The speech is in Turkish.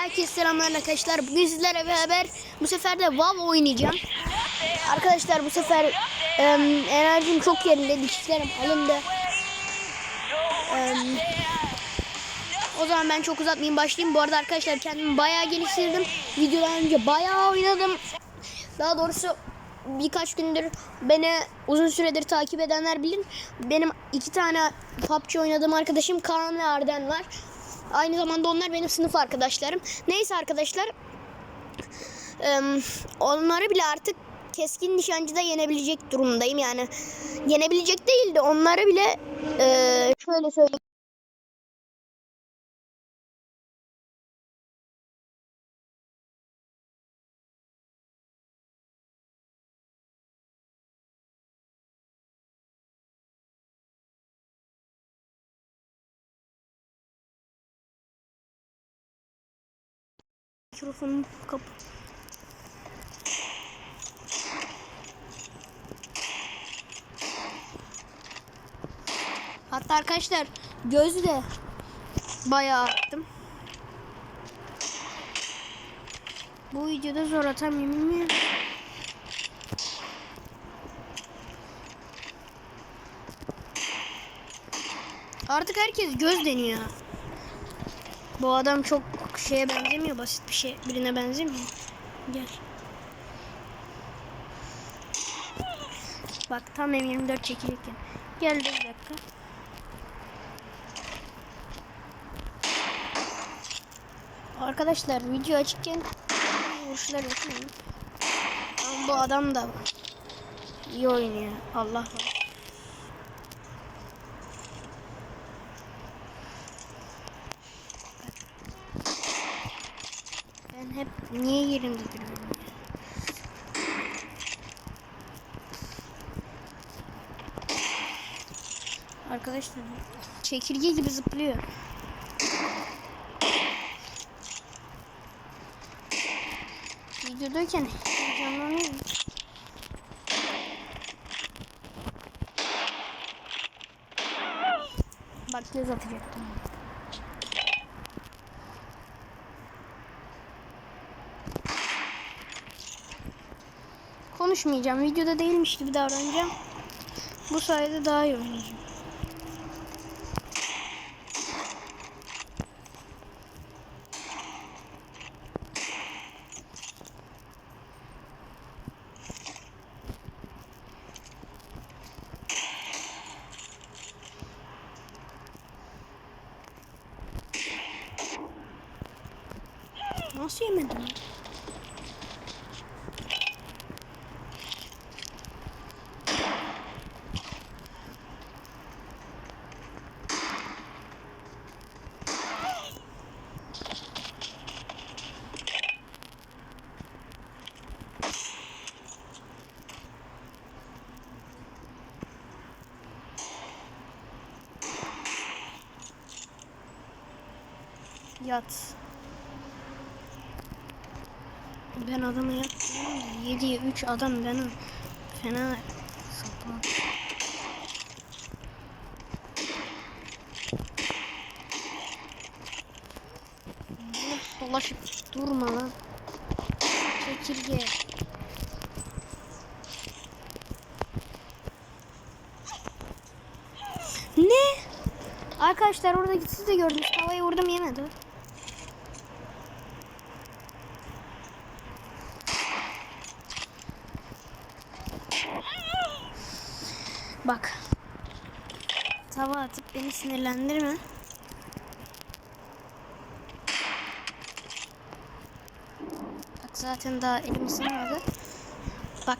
Herkese selamlar arkadaşlar. Bugün sizlerle beraber bu sefer de WoW oynayacağım. Arkadaşlar bu sefer em, enerjim çok yerinde. Dikişlerim alındı. Em, o zaman ben çok uzatmayayım başlayayım. Bu arada arkadaşlar kendimi bayağı geliştirdim. Videodan önce bayağı oynadım. Daha doğrusu birkaç gündür beni uzun süredir takip edenler bilir. Benim iki tane PUBG oynadığım arkadaşım Kaan ve Arden var. Aynı zamanda onlar benim sınıf arkadaşlarım. Neyse arkadaşlar. onları bile artık keskin nişancıda yenebilecek durumdayım. Yani yenebilecek değil de onları bile e, şöyle söyleyeyim. Mikrofonum kap. Hatta arkadaşlar gözü de bayağı attım. Bu videoda zor atamıyorum mi? Artık herkes göz deniyor. Bu adam çok şeye benzemiyor, basit bir şey birine benzemiyor. Gel. Bak tam M24 çekilirken. Gel bir dakika. Arkadaşlar video açıkken vuruşlar yapmayın. Ama bu adam da iyi oynuyor. Allah var. Niye yerimde duruyorum ya? Arkadaşlar çekirge gibi zıplıyor. Videodayken heyecanlanıyorum. Bak göz atacaktım. Konuşmayacağım. Videoda değilmiş gibi davranacağım. Bu sayede daha iyi oynayacağım. Nasıl yemedim? Yat. Ben adamı yattım. 7'ye 3 adam beni fena sapladı. Dolaşıp durma lan. Çekirge. Ne? Arkadaşlar orada siz de gördünüz. Havayı vurdum yemedi. Bak. Tava atıp beni sinirlendirme. Bak zaten daha elim ısınmadı. Bak.